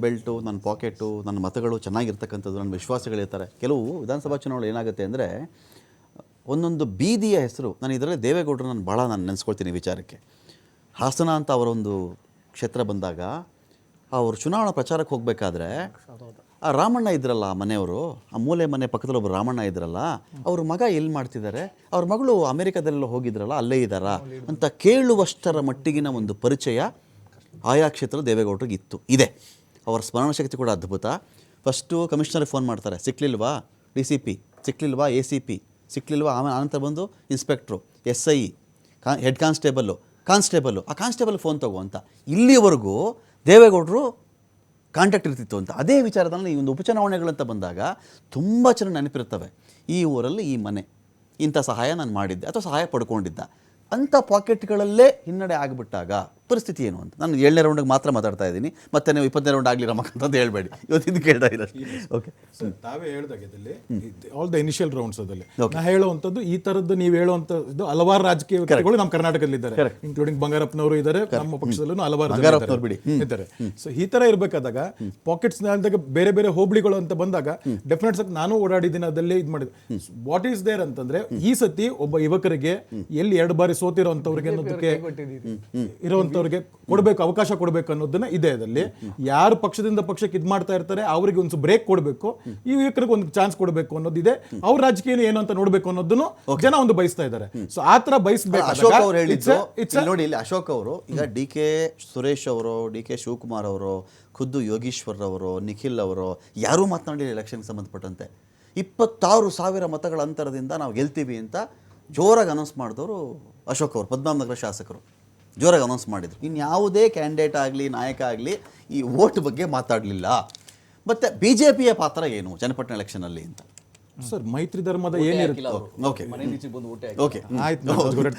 Belt, ನನ್ನ pocket, ನನ್ನ ಮತಗಳು ಚೆನ್ನಾಗಿರ್ತಕ್ಕಂಥದ್ದು ನನ್ನ ವಿಶ್ವಾಸಗಳಿರ್ತಾರೆ ಕೆಲವು ವಿಧಾನಸಭಾ ಚುನಾವಣೆ ಏನಾಗುತ್ತೆ ಅಂದರೆ, ಒಂದೊಂದು ಬೀದಿಯ ಹೆಸರು, ನಾನು ಇದರಲ್ಲಿ ದೇವೇಗೌಡರು ನಾನು ಭಾಳ ನಾನು ನೆನೆಸ್ಕೊಳ್ತೀನಿ ವಿಚಾರಕ್ಕೆ. ಹಾಸನ ಅಂತ ಅವರೊಂದು ಕ್ಷೇತ್ರ ಬಂದಾಗ, ಅವರು ಚುನಾವಣಾ ಪ್ರಚಾರಕ್ಕೆ ಹೋಗಬೇಕಾದ್ರೆ, ಆ ರಾಮಣ್ಣ ಇದ್ರಲ್ಲ ಆ ಮನೆಯವರು, ಆ ಮೂಲೆ ಮನೆ ಪಕ್ಕದಲ್ಲಿ ಒಬ್ಬರು ರಾಮಣ್ಣ ಇದ್ರಲ್ಲ, ಅವ್ರ ಮಗ ಎಲ್ಲಿ ಮಾಡ್ತಿದ್ದಾರೆ? ಅವ್ರ ಮಗಳು ಅಮೆರಿಕದಲ್ಲೆಲ್ಲ ಹೋಗಿದ್ರಲ್ಲ, ಅಲ್ಲೇ ಇದ್ದಾರಾ? ಅಂತ ಕೇಳುವಷ್ಟರ ಮಟ್ಟಿಗಿನ ಒಂದು ಪರಿಚಯ ಆಯಾ ಕ್ಷೇತ್ರ ದೇವೇಗೌಡರಿಗೆ ಇತ್ತು, ಇದೆ. ಅವರ ಸ್ಮರಣ ಶಕ್ತಿ ಕೂಡ ಅದ್ಭುತ. ಫಸ್ಟು ಕಮಿಷನರ್ಗೆ ಫೋನ್ ಮಾಡ್ತಾರೆ, ಸಿಕ್ಲಿಲ್ವಾ? ಡಿ ಸಿ ಪಿ, ಸಿಕ್ಲಿಲ್ವಾ ಎ ಸಿ ಪಿ? ಸಿಕ್ಲಿಲ್ವಾ? ಆಮೇಲೆ ಆನಂತರ ಬಂದು ಇನ್ಸ್ಪೆಕ್ಟ್ರು, ಎಸ್ ಐ, ಕಾ, ಹೆಡ್ ಕಾನ್ಸ್ಟೇಬಲ್ಲು ಕಾನ್ಸ್ಟೇಬಲ್ಲು, ಆ ಕಾನ್ಸ್ಟೇಬಲ್ ಫೋನ್ ತಗೋ ಅಂತ. ಇಲ್ಲಿವರೆಗೂ ದೇವೇಗೌಡರು ಕಾಂಟ್ಯಾಕ್ಟ್ ಇರ್ತಿತ್ತು ಅಂತ. ಅದೇ ವಿಚಾರದಲ್ಲಿ ಈ ಒಂದು ಉಪಚುನಾವಣೆಗಳಂತ ಬಂದಾಗ ತುಂಬ ಚೆನ್ನಾಗಿ ನೆನಪಿರ್ತವೆ ಈ ಊರಲ್ಲಿ ಈ ಮನೆ, ಇಂಥ ಸಹಾಯ ನಾನು ಮಾಡಿದ್ದೆ, ಅಥವಾ ಸಹಾಯ ಪಡ್ಕೊಂಡಿದ್ದ. ಅಂಥ ಪಾಕೆಟ್ಗಳಲ್ಲೇ ಹಿನ್ನಡೆ ಆಗಿಬಿಟ್ಟಾಗ ಪರಿಸ್ಥಿತಿ ಏನು ಅಂತ. ನಾನು ಏಳನೇ ರೌಂಡಿಗೆ ಮಾತ್ರ ಮಾತಾಡ್ತಾ ಇದ್ದೀನಿ. ಮತ್ತೆ ನೀವು ಇಪ್ಪತ್ತನೇ ರೌಂಡ್ ಆಗಲಿ ರಮಕ್ ಅಂತ ಹೇಳಬೇಡಿ. ಇವತ್ತಿಂದ ಕೇಳ್ತಾ ಇಲ್ಲ ಓಕೆ ತಾವೇ ಹೇಳ್ದಾಗ ಇದರಲ್ಲಿ ಆಲ್ ದ ಇನಿಷಿಯಲ್ ರೌಂಡ್ಸ್ ಅದಲ್ಲಿ ನಾ ಹೇಳುವಂಥದ್ದು ಈ ತರದ್ದು ನೀವು ಹೇಳುವಂಥದ್ದು ಹಲವಾರು ರಾಜಕೀಯ ವ್ಯಕ್ತಿಗಳು ನಮ್ಮ ಕರ್ನಾಟಕದಲ್ಲಿ ಇದ್ದಾರೆ. ಇನ್ಕ್ಲೂಡಿಂಗ್ ಬಂಗಾರಪ್ಪನವರು ಇದ್ದಾರೆ ನಮ್ಮ ಪಕ್ಷದಲ್ಲೂ ಹಲವಾರು ಬಂಗಾರಪ್ಪನವರು ಬಿಡಿ. ಇದ್ದಾರೆ. ಸೊ ಈ ತರ ಇರಬೇಕಾದಾಗ ಪಾಕೆಟ್ಸ್ ಅಂದಾಗ ಬೇರೆ ಬೇರೆ ಹೋಬಳಿಗಳು ಅಂತ ಬಂದಾಗ ಡೆಫಿನೆಟ್ಸ್ ಆಗಿ ನಾನು ಓಡಾಡಿದ್ದೀನಿ ಅದಲ್ಲೇ ಇದು ಮಾಡಿದೆ. ವಾಟ್ ಈಸ್ ದೇರ್ ಅಂತಂದ್ರೆ ಈ ಸತಿ ಒಬ್ಬ ಯುವಕರಿಗೆ ಎಲ್ಲಿ ಎರಡು ಬಾರಿ ಸೋತಿರೋಂಥವ್ರಿಗೆ ಅನ್ನೋದಕ್ಕೆ ಇರುವಂತವ್ರಿಗೆ ಕೊಡಬೇಕು ಅವಕಾಶ ಕೊಡಬೇಕು ಅನ್ನೋದನ್ನ ಇದೆ ಅದಲ್ಲಿ ಯಾರು ಪಕ್ಷದಿಂದ ಪಕ್ಷಕ್ಕೆ ಇದು ಮಾಡ್ತಾ ಇರ್ತಾರೆ ಅವರಿಗೆ ಒಂದು ಬ್ರೇಕ್ ಕೊಡಬೇಕು ಈ ಯುವಕರಿಗೆ ಒಂದು ಚಾನ್ಸ್ ಕೊಡಬೇಕು ಅನ್ನೋದಿದೆ. ಅವ್ರ ರಾಜಕೀಯ ಏನು ಅಂತ ನೋಡಬೇಕು ಅನ್ನೋದನ್ನು ಜನ ಒಂದು ಬಯಸ್ತಾ ಇದ್ದಾರೆ. ಸೊ ಆ ತರ ಅಶೋಕ್ ಅವರು ಬಯಸ್ಬೇಕು ಇಲ್ಲಿ ನೋಡಿ ಇಲ್ಲಿ ಅಶೋಕ್ ಅವರು ಈಗ ಡಿ ಕೆ ಸುರೇಶ್ ಅವರು ಡಿ ಕೆ ಶಿವಕುಮಾರ್ ಅವರು ಖುದ್ದು ಯೋಗೀಶ್ವರ್ ಅವರು ನಿಖಿಲ್ ಅವರು ಯಾರೂ ಮಾತನಾಡಿಲ್ಲ ಎಲೆಕ್ಷನ್ಗೆ ಸಂಬಂಧಪಟ್ಟಂತೆ. ಇಪ್ಪತ್ತಾರು ಸಾವಿರ ಮತಗಳ ಅಂತರದಿಂದ ನಾವು ಗೆಲ್ತೀವಿ ಅಂತ ಜೋರಾಗಿ ಅನೌನ್ಸ್ ಮಾಡಿದವರು ಅಶೋಕ್ ಅವರು ಪದ್ಮನಾಭನಗರ ಶಾಸಕರು. ಜೋರಾಗಿ ಅನೌನ್ಸ್ ಮಾಡಿದ್ರು. ಇನ್ಯಾವುದೇ ಕ್ಯಾಂಡಿಡೇಟ್ ಆಗಲಿ, ನಾಯಕ ಆಗಲಿ ಈ ವೋಟ್ ಬಗ್ಗೆ ಮಾತಾಡಲಿಲ್ಲ. ಮತ್ತು ಬಿ ಜೆ ಪಿಯ ಪಾತ್ರ ಏನು? ಚನ್ನಪಟ್ಟಣ ಎಲೆಕ್ಷನಲ್ಲಿ ಅಂತ. ಸರ್ ಮೈತ್ರಿ ಧರ್ಮದ ಏನಿರುತ್ತೆ. ಓಕೆ. ಓಕೆ. ಆಯ್ತು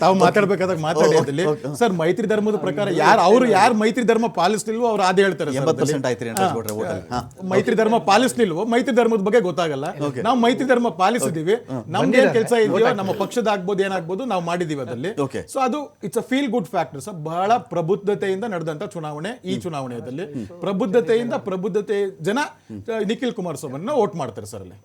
ತಾವು ಮಾತಾಡ್ಬೇಕಾದಾಗ ಮಾತಾಡಿ ಅದಲ್ಲಿ ಸರ್ ಮೈತ್ರಿ ಧರ್ಮದ ಪ್ರಕಾರ ಯಾರು ಅವರು ಯಾರು ಮೈತ್ರಿ ಧರ್ಮ ಪಾಲಿಸ್ಲಿಲ್ವೋ ಅವ್ರು ಅದೇ ಹೇಳ್ತಾರೆ ಮೈತ್ರಿ ಧರ್ಮ ಪಾಲಿಸ್ಲಿಲ್ವೋ ಮೈತ್ರಿ ಧರ್ಮದ ಬಗ್ಗೆ ಗೊತ್ತಾಗಲ್ಲ. ನಾವು ಮೈತ್ರಿ ಧರ್ಮ ಪಾಲಿಸಿದೀವಿ. ನಮ್ಗೆ ಏನ್ ಕೆಲಸ ಇದೆಯೋ ನಮ್ಮ ಪಕ್ಷದ ಆಗ್ಬೋದು ಏನಾಗ್ಬೋದು ನಾವು ಮಾಡಿದೀವಿ ಅದಲ್ಲಿ. ಸೊ ಅದು it's a feel good factor sir ಬಹಳ ಪ್ರಬುದ್ಧತೆಯಿಂದ ನಡೆದಂತ ಚುನಾವಣೆ ಈ ಚುನಾವಣೆಯಲ್ಲಿ ಪ್ರಬುದ್ಧತೆಯಿಂದ ಪ್ರಬುದ್ಧತೆ ಜನ ನಿಖಿಲ್ ಕುಮಾರಸ್ವಾಮಿ ವೋಟ್ ಮಾಡ್ತಾರೆ ಸರ್ ಅಲ್ಲಿ.